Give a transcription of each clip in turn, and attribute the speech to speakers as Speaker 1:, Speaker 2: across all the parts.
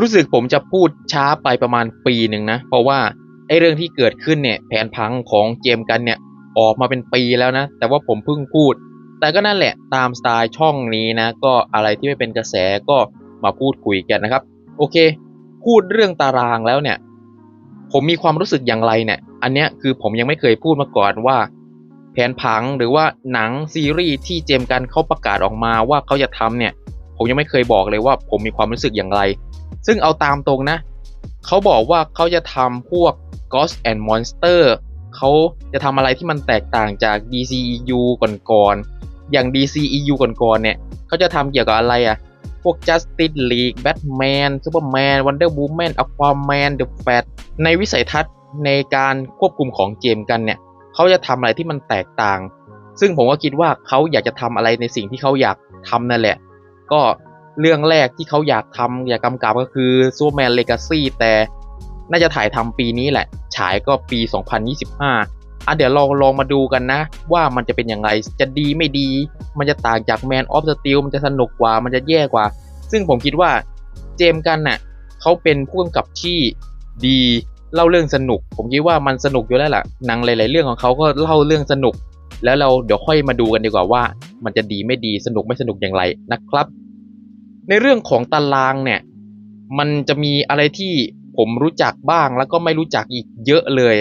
Speaker 1: รู้สึกผมจะพูดช้าไปประมาณปีหนึ่งนะ เพราะว่าไอ้เรื่องที่เกิดขึ้นเนี่ยแผนพังของเจมส์กันเนี่ยออกมาเป็นปีแล้วนะ แต่ว่าผมเพิ่งพูด แต่ก็นั่นแหละตามสไตล์ช่องนี้นะ ก็อะไรที่ไม่เป็นกระแสก็มาพูดคุยกันนะครับ โอเค พูดเรื่องตารางแล้วเนี่ย ผมมีความรู้สึกอย่างไรเนี่ย อันเนี้ยคือผมยังไม่เคยพูดมาก่อนว่า แผนผังหรือว่าหนังซีรีส์ที่เจมส์กันเขาประกาศออกมาว่าเขาจะทำเนี่ย ผมยังไม่เคยบอกเลยว่าผมมีความรู้สึกอย่างไร ซึ่งเอาตามตรงนะ เขาบอกว่าเขาจะทำพวก Ghost and Monster เขาจะทำอะไรที่มันแตกต่างจาก DCEU ก่อนๆ อย่าง DCEU ก่อนๆ เนี่ยเขาจะทำเกี่ยวกับอะไรอะพวก Justice League Batman Superman Wonder Woman Aquaman The Flash ในวิสัยทัศน์ในการควบคุมของเจมกันเนี่ยเขาจะทำอะไรที่มันแตกต่าง ซึ่งผมก็คิดว่าเขาอยากจะทำอะไรในสิ่งที่เขาอยากทำนั่นแหละ ก็ เรื่องแรกที่เขาอยากทำอยากกำกับก็คือ Superman Legacy แต่น่าจะถ่ายทำปีนี้แหละ ฉายก็ปี 2025 อะเดี๋ยวลองลองมาดูกันนะ ว่ามันจะเป็นยังไงจะดีไม่ดี มันจะต่างจาก Man of Steel มันจะสนุกกว่ามันจะแย่กว่า ซึ่งผมคิดว่าเจมส์กันน่ะเขาเป็นผู้กำกับที่ดีเล่าเรื่องสนุก ผมคิดว่ามันสนุกอยู่แล้วล่ะหนังหลาย ๆ เรื่องของเขาก็เล่าเรื่องสนุก แล้วเราเดี๋ยวค่อยมาดูกันดีกว่าว่า มันจะดีไม่ดีสนุกไม่สนุกอย่างไรนะครับ ในเรื่องของตารางเนี่ย มันจะมีอะไรที่ผมรู้จักบ้างแล้วก็ไม่รู้จักอีกเยอะเลย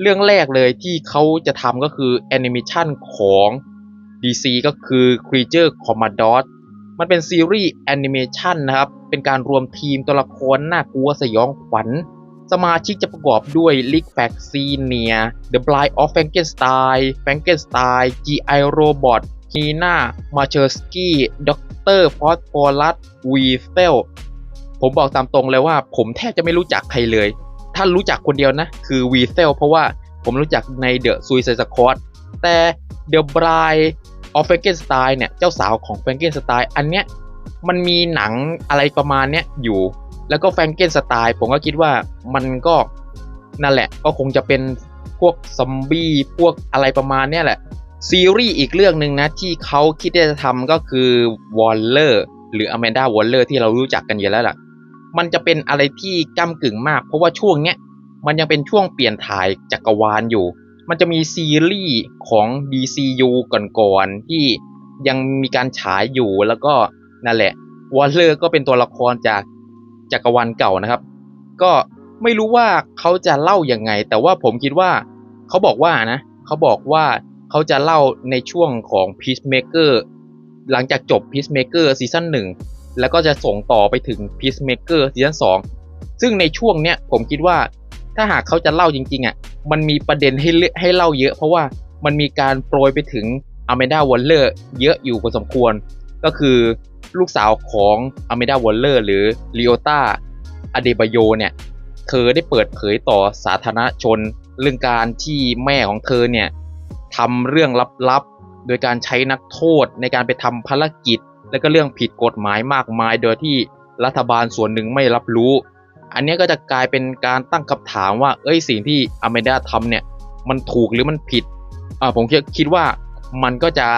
Speaker 1: เรื่องแรกเลยที่เขาจะทำก็คือแอนิเมชันของ DC ก็คือ Creature Commodore มันเป็นซีรีส์แอนิเมชันนะครับ เป็นการรวมทีมตัวละครน่ากลัวสยองขวัญ สมาชิกจะประกอบด้วย Lick f a c s i n i a The Bride of Frankenstein Frankenstein G.I. Robot Hina m a c h e r s k y Dr. Phosphorus Weasel ผมบอกตามตรงเลยว่าผมแทบจะไม่รู้จักใครเลย ถ้ารู้จักคนเดียวนะ คือ Weasel เพราะว่าผมรู้จักใน The Suicide Squad แต่ The Bride of Frankenstein เนี่ย เจ้าสาวของ Frankenstein อันเนี้ยมันมีหนังอะไรประมาณเนี้ยอยู่ แล้วก็ Frankenstein ผมก็คิดว่ามันก็นั่นแหละก็คงจะเป็นพวกซอมบี้พวกอะไรประมาณเนี้ยแหละ ซีรีส์อีกเรื่องหนึ่งนะ ที่เขาคิดจะทำก็คือ Waller หรือ Amanda Waller ที่เรารู้จักกันอยู่แล้วล่ะ มันจะเป็นอะไรที่ก้ากึ่งมาก เพราะว่าช่วงเนี้ยมันยังเป็นช่วงเปลี่ยนถ่ายจักรวาลอยู่ มันจะมีซีรีส์ของ DCU ก่อนๆที่ยังมีการฉายอยู่แล้วก็นั่นแหละวอลเลอร์ก็เป็นตัวละครจากจักรวาลเก่านะครับ ก็ไม่รู้ว่าเขาจะเล่ายังไง แต่ว่าผมคิดว่าเขาบอกว่านะเขาบอกว่า เขาจะเล่าในช่วงของ Peacemaker หลังจากจบ Peacemaker ซีซั่นหนึ่งแล้วก็จะส่งต่อไปถึง Peacemaker ซีซั่นสองซึ่งในช่วงเนี้ยผมคิดว่าถ้าหากเขาจะเล่าจริงๆอะมันมีประเด็นให้ให้เล่าเยอะ เพราะว่ามันมีการโปรยไปถึงอเมดาวอลเลอร์เยอะอยู่พอสมควร ก็คือลูกสาวของอเมดาวอลเลอร์หรือลีโอตาอเดบโยเนี่ย เธอได้เปิดเผยต่อสาธารณชน เรื่องการที่แม่ของเธอเนี่ย ทำเรื่องลับๆ โดยการใช้นักโทษในการไปทำภารกิจ และก็เรื่องผิดกฎหมายมากมาย โดยที่รัฐบาลส่วนหนึ่งไม่รับรู้ อันนี้ก็จะกลายเป็นการตั้งคำถามว่า เอ้ยสิ่งที่อเมดาทำเนี่ย มันถูกหรือมันผิดอ่าผมคิดว่ามันก็จะ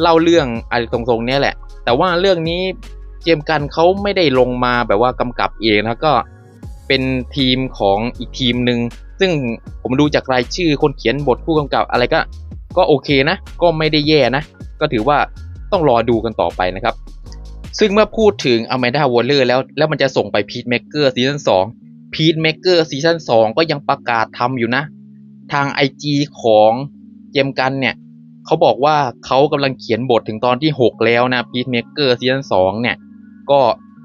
Speaker 1: เล่าเรื่องอะไรตรงๆเนี้ยแหละ แต่ว่าเรื่องนี้เจมกันเขาไม่ได้ลงมาแบบว่ากำกับเองนะก็เป็นทีมของอีกทีมหนึ่ง ซึ่งผมดูจากรายชื่อคนเขียนบทผู้กำกับอะไรก็ ก็โอเคนะ ก็ไม่ได้แย่นะ ก็ถือว่าต้องรอดูกันต่อไปนะครับ ซึ่งเมื่อพูดถึงอ m ม n d a w วอลเลอร์แล้ว แล้วมันจะส่งไปพีทเมเกอร์ซีซั่นสองพีทเมเกอร์ซีซั่นสองก็ยังประกาศทำอยู่นะ ทาง IG ของเจมกันเนี่ยเขาบอกว่าเขากำลังเขียนบทถึงตอนที่ 6 แล้วนะพีทเมเกอร์ซีซั่นสองเนี่ย ก็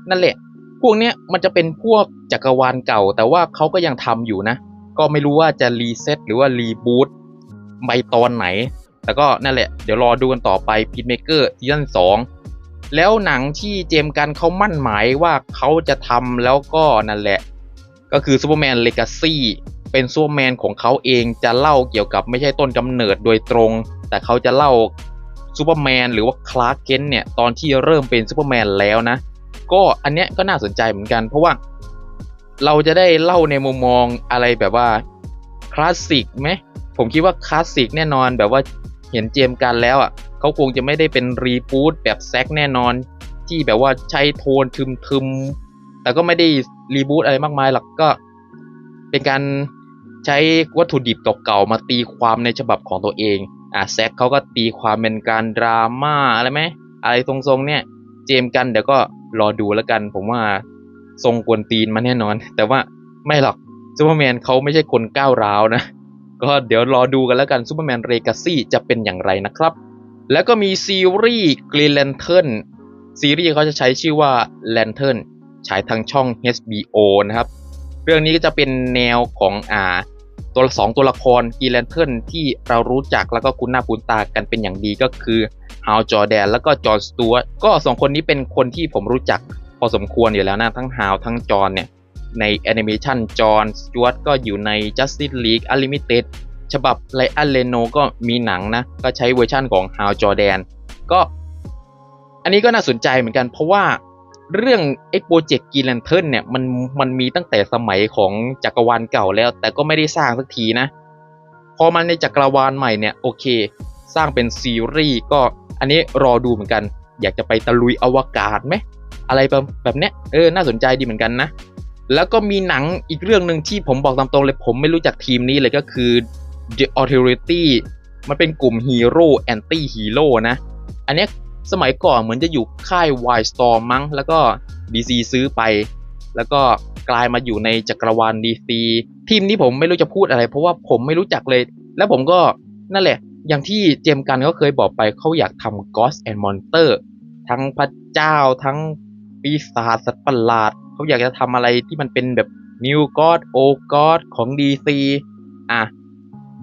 Speaker 1: นั่นแหละ พวกเนี้ยมันจะเป็นพวกจักรวาลเก่า แต่ว่าเขาก็ยังทำอยู่นะ ก็ไม่รู้ว่าจะรีเซ็ตหรือว่ารีบูตใบตอนไหนแต่ก็นั่นแหละ เดี๋ยวรอดูกันต่อไปพีทเมเกอร์ซีซั่นสองแล้วหนังที่เจมกันเขามั่นหมายว่าเขาจะทำแล้วก็นั่นแหละ ก็คือซูเปอร์แมนเลกาซี่เป็นซูเปอร์แมนของเขาเองจะเล่าเกี่ยวกับไม่ใช่ต้นกำเนิดโดยตรง แต่เขาจะเล่าซูเปอร์แมนหรือว่าคลาร์กเกนเนี่ย ตอนที่เริ่มเป็นซูเปอร์แมนแล้วนะ ก็อันเนี้ยก็น่าสนใจเหมือนกัน เพราะว่า เราจะได้เล่าในมุมมองอะไรแบบว่าคลาสสิกไหมผมคิดว่าคลาสสิกแน่นอนแบบว่าเห็นเจมกันแล้วอะเขาคงจะไม่ได้เป็นรีบูตแบบแซกแน่นอน ที่แบบว่าใช้โทนทึมๆแต่ก็ไม่ได้รีบูตอะไรมากมายหรอกก็เป็นการใช้วัตถุดิบเก่าๆมาตีความในฉบับของตัวเองอะแซกเขาก็ตีความเป็นการดราม่าอะไรไหมอะไรทรงๆเนี่ย เจมกันเดี๋ยวก็รอดูแล้วกัน ผมว่า ทรงกวนตีนมาแน่นอน แต่ว่าไม่หรอกซูเปอร์แมนเขาไม่ใช่คนก้าวร้าวนะ ก็เดี๋ยวรอดูกันแล้วกันซูเปอร์แมนเรกาซี่จะเป็นอย่างไรนะครับ แล้วก็มีซีรีส์ Green Lantern ซีรีส์เขาจะใช้ชื่อว่า Lantern ฉายทางช่อง HBO นะครับ เรื่องนี้ก็จะเป็นแนวของอ่าตัวสองตัวละคร Green Lantern ที่เรารู้จักแล้วก็คุ้นหน้าคุ้นตากันเป็นอย่างดีก็คือฮาวจอแดนแล้วก็จอห์สตูวก็สองคนนี้เป็นคนที่ผมรู้จัก อสมควรอยู่แล้วนะ ทั้งฮาวทั้งจอนเนี่ย ในแอนิเมชันจอห์นสตูวก็อยู่ใน Justice League Unlimited ฉบับไลอันเลโนก็มีหนังนะ ก็ใช้เวอร์ชั่นของฮาวจอแดนก็ อันนี้ก็น่าสนใจเหมือนกัน เพราะว่าเรื่องไอ้โปรเจกต์กีแลนเทิร์นเนี่ยมันมันมีตั้งแต่สมัยของจักรวาลเก่าแล้ว แต่ก็ไม่ได้สร้างสักทีนะ พอมันในจักรวาลใหม่เนี่ยโอเค สร้างเป็นซีรีส์ก็อันนี้รอดูเหมือนกัน อยากจะไปตะลุยอวกาศไหม อะไรแบบแบบเนี้ยเออน่าสนใจดีเหมือนกันนะ แล้วก็มีหนังอีกเรื่องหนึ่งที่ผมบอกตามตรงเลยผมไม่รู้จักทีมนี้เลยก็คือ The Authority มันเป็นกลุ่มฮีโร่แอนตี้ฮีโร่นะ อันเนี้ยสมัยก่อนเหมือนจะอยู่ค่าย Wildstorm มั้ง แล้วก็ DC ซื้อไป แล้วก็กลายมาอยู่ในจักรวาล DC ทีมนี้ผมไม่รู้จะพูดอะไร เพราะว่าผมไม่รู้จักเลย แล้วผมก็นั่นแหละ อย่างที่เจมกันเขาเคยบอกไปเขาอยากทำ Ghost and Monster ทั้งพระเจ้าทั้ง ปีศาจสัตว์ประหลาด เขาอยากจะทำอะไรที่มันเป็นแบบ New God Old God ของ DC อะ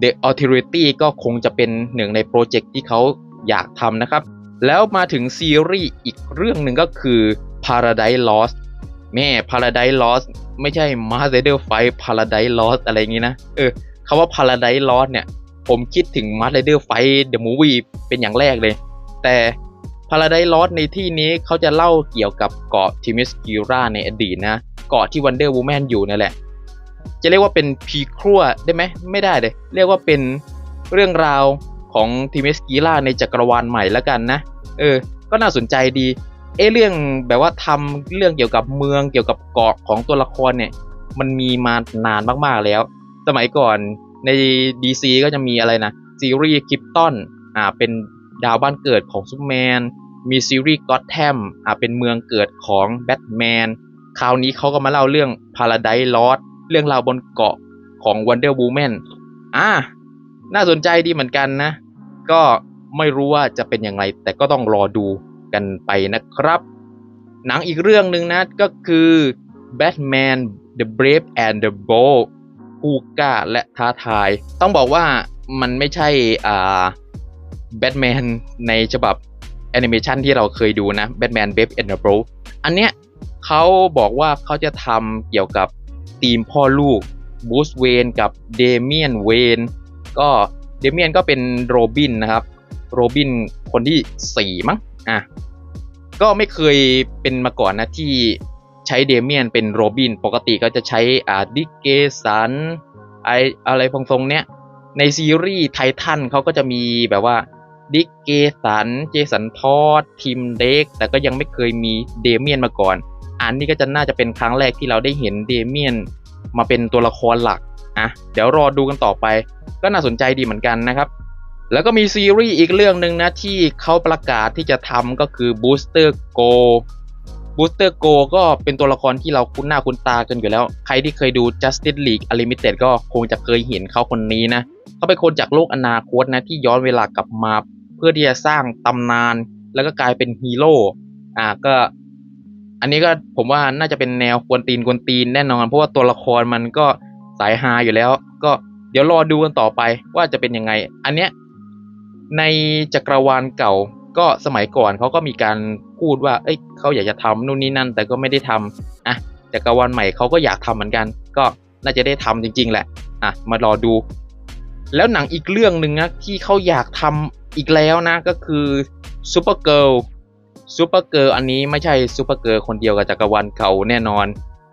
Speaker 1: The Authority ก็คงจะเป็นหนึ่งในโปรเจกต์ที่เขาอยากทำนะครับ แล้วมาถึงซีรีส์อีกเรื่องหนึ่งก็คือ Paradise Lost แม่ Paradise Lost ไม่ใช่ Master Fight Paradise Lost อะไรอย่างงี้นะ เออคำว่า Paradise Lost เนี่ย ผมคิดถึง Master Fight The Movie เป็นอย่างแรกเลย แต่ Paradise Lost ในที่นี้เขาจะเล่าเกี่ยวกับเกาะทิมิสกิราในอดีตนะ เกาะที่ Wonder Woman อยู่นั่นแหละ จะเรียกว่าเป็นพีครัวได้ไหม ไม่ได้เลย เรียกว่าเป็นเรื่องราวของทีมเอสกีล่าในจักรวาลใหม่แล้วกันนะ เออ ก็น่าสนใจดี เอเรื่องแบบว่าทำเรื่องเกี่ยวกับเมืองเกี่ยวกับเกาะของตัวละครเนี่ย มันมีมานานมากๆแล้ว สมัยก่อนใน DC ก็จะมีอะไรนะซีรีส์คริปตันอ่าเป็นดาวบ้านเกิดของซูเปอร์แมน มีซีรีส์ก็อตแทมอ่าเป็นเมืองเกิดของแบทแมนคราวนี้เขาก็มาเล่าเรื่อง Paradise Lost เรื่องราวบนเกาะของ Wonder Woman อ่าน่าสนใจดีเหมือนกันนะ ก็ไม่รู้ว่าจะเป็นอย่างไร แต่ก็ต้องรอดูกันไปนะครับ หนังอีกเรื่องหนึ่งนะก็คือ Batman The Brave and the Bold ผู้กล้าและท้าทาย ต้องบอกว่ามันไม่ใช่อ่า Batman ในฉบับ แอนิเมชันที่เราเคยดูนะ Batman Brave and the Bold อันเนี้ยเขาบอกว่าเขาจะทำเกี่ยวกับทีมพ่อลูกบูสเวนกับเดเมียนเวนก็เดเมียนก็เป็นโรบินนะครับโรบินคนที่สี่มั้งอะก็ไม่เคยเป็นมาก่อนนะที่ใช้เดเมียนเป็นโรบิน ปกติก็จะใช้อ่าดิกเกสันไออะไรพงทรงเนี้ยในซีรีส์ไททันเขาก็จะมีแบบว่า ดิกเกสัน เจสันทอดทีมเด็ก แต่ก็ยังไม่เคยมีเดเมียนมาก่อน อันนี้ก็จะน่าจะเป็นครั้งแรกที่เราได้เห็นเดเมียนมาเป็นตัวละครหลักอะเดี๋ยวรอดูกันต่อไป ก็น่าสนใจดีเหมือนกันนะครับ แล้วก็มีซีรีส์อีกเรื่องหนึ่งนะที่เขาประกาศที่จะทำก็คือ Booster Go Booster Go ก็เป็นตัวละครที่เราคุ้นหน้าคุ้นตากันอยู่แล้ว ใครที่เคยดู Justice League Unlimited ก็คงจะเคยเห็นเขาคนนี้นะ เขาเป็นคนจากโลกอนาคตนะที่ย้อนเวลากลับมา พื่อที่จะสร้างตำนาน แล้วก็กลายเป็นฮีโร่อ่าก็อันนี้ก็ผมว่าน่าจะเป็นแนวกวนตีนกวนตีนแน่นอน เพราะว่าตัวละครมันก็สายฮาอยู่แล้ว ก็เดี๋ยวรอดูกันต่อไปว่าจะเป็นยังไง อันเนี้ยในจักรวาลเก่าก็สมัยก่อนเขาก็มีการพูดว่า เอ้ยเขาอยากจะทำนู่นนี่นั่น แต่ก็ไม่ได้ทำอะจักรวาลใหม่เขาก็อยากทำเหมือนกัน ก็น่าจะได้ทำจริง ๆ แหละอะมารอดู แล้วหนังอีกเรื่องหนึ่งนะที่เขาอยากทำ อีกแล้วนะก็คือซูเปอร์เกิลซูเปอร์เกิร์ลอันนี้ไม่ใช่ซูเปอร์เกิร์ลคนเดียวกับจักรวาลเก่าแน่นอน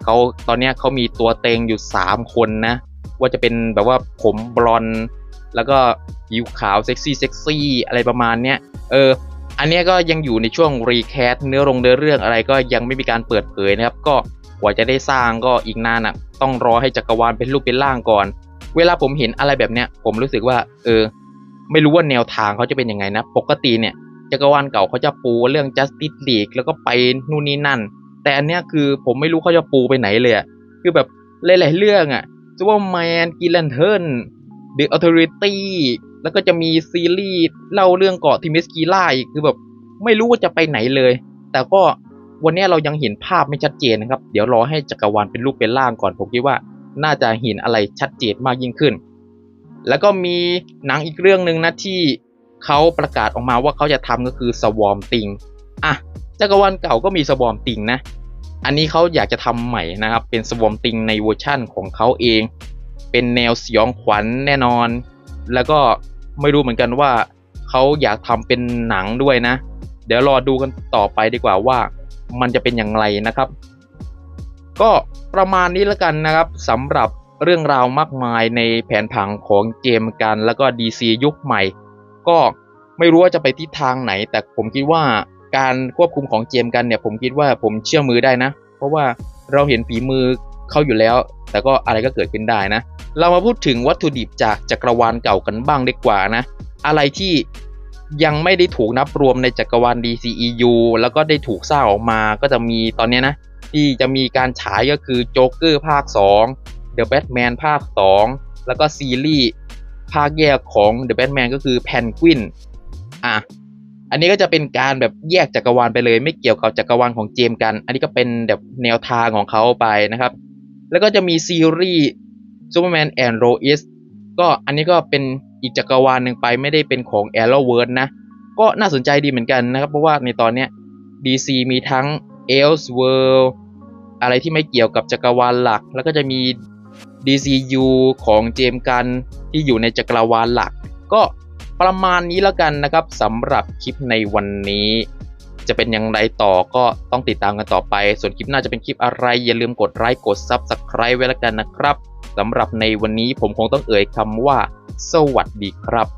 Speaker 1: เขาตอนนี้เขามีตัวเต็งอยู่ 3 คนนะ ว่าจะเป็นแบบว่าผมบลอนแล้วก็ผิวขาวเซ็กซี่เซ็กซี่อะไรประมาณเนี้ยเอออันนี้ก็ยังอยู่ในช่วงรีแคสเนื้อลงเนื้อเรื่องอะไรก็ยังไม่มีการเปิดเผยนะครับ ก็กว่าจะได้สร้างก็อีกนานอะต้องรอให้จักรวาลเป็นรูปเป็นร่างก่อน เวลาผมเห็นอะไรแบบเนี้ยผมรู้สึกว่า เออ ไม่รู้ว่าแนวทางเขาจะเป็นยังไงนะ ปกติเนี่ยจักรวาลเก่าเขาจะปูเรื่อง justice league แล้วก็ไปนู่นนี่นั่น แต่อันเนี้ยคือผมไม่รู้เขาจะปูไปไหนเลยอะคือแบบหลายๆเรื่องอะซูเปอร์แมนกิลเลนเทิร์น The Authority แล้วก็จะมีซีรีส์เล่าเรื่องเกาะทิมิสกีล่าอีกคือแบบไม่รู้ว่าจะไปไหนเลย แต่ก็วันนี้เรายังเห็นภาพไม่ชัดเจนนะครับ เดี๋ยวรอให้จักรวาลเป็นรูปเป็นร่างก่อน ผมคิดว่าน่าจะเห็นอะไรชัดเจนมากยิ่งขึ้น แล้วก็มีหนังอีกเรื่องหนึ่งนะที่เขาประกาศออกมาว่าเขาจะทำก็คือสวอมติงอะจักรวาลเก่าก็มีสวอมติงนะ อันนี้เขาอยากจะทำใหม่นะครับ เป็นสวอมติงในเวอร์ชั่นของเขาเอง เป็นแนวสยองขวัญแน่นอน แล้วก็ไม่รู้เหมือนกันว่าเขาอยากทำเป็นหนังด้วยนะ เดี๋ยวรอดูกันต่อไปดีกว่าว่ามันจะเป็นอย่างไรนะครับ ก็ประมาณนี้แล้วกันนะครับสำหรับ เรื่องราวมากมายในแผนผังของเจมกัน แล้วก็ DC ยุคใหม่ ก็ไม่รู้ว่าจะไปทิศทางไหน แต่ผมคิดว่าการควบคุมของเจมกันเนี่ย ผมคิดว่าผมเชื่อมือได้นะ เพราะว่าเราเห็นฝีมือเขาอยู่แล้ว แต่ก็อะไรก็เกิดขึ้นได้นะ เรามาพูดถึงวัตถุดิบจากจักรวาลเก่ากันบ้างดีกว่านะ อะไรที่ยังไม่ได้ถูกนับรวมในจักรวาล DCEU แล้วก็ได้ถูกสร้างออกมาก็จะมีตอนนี้นะ ที่จะมีการฉายก็คือโจ๊กเกอร์ภาค 2 The Batman ภาค 2 แล้วก็ซีรีส์ภาคแยกของ The Batman ก็คือ Penguin อะ อันนี้ก็จะเป็นการแบบแยกจักรวาลไปเลย ไม่เกี่ยวกับจักรวาลของเจมส์กัน อันนี้ก็เป็นแบบแนวทางของเขาไปนะครับ แล้วก็จะมีซีรีส์ Superman and Lois ก็อันนี้ก็เป็นอีกจักรวาลหนึ่งไปไม่ได้เป็นของ Arrowverse นะ ก็น่าสนใจดีเหมือนกันนะครับ เพราะว่าในตอนเนี้ย DC มีทั้ง Elseworld อะไรที่ไม่เกี่ยวกับจักรวาลหลัก แล้วก็จะมี DCU ของเจมกันที่อยู่ในจักรวาลหลัก ก็ประมาณนี้แล้วกันนะครับสำหรับคลิปในวันนี้ จะเป็นอย่างไรต่อก็ต้องติดตามกันต่อไป ส่วนคลิปหน้าจะเป็นคลิปอะไร อย่าลืมกดไลค์กด Subscribe ไว้แล้วกันนะครับสำหรับในวันนี้ผมคงต้องเอ่ยคำว่า สวัสดีครับ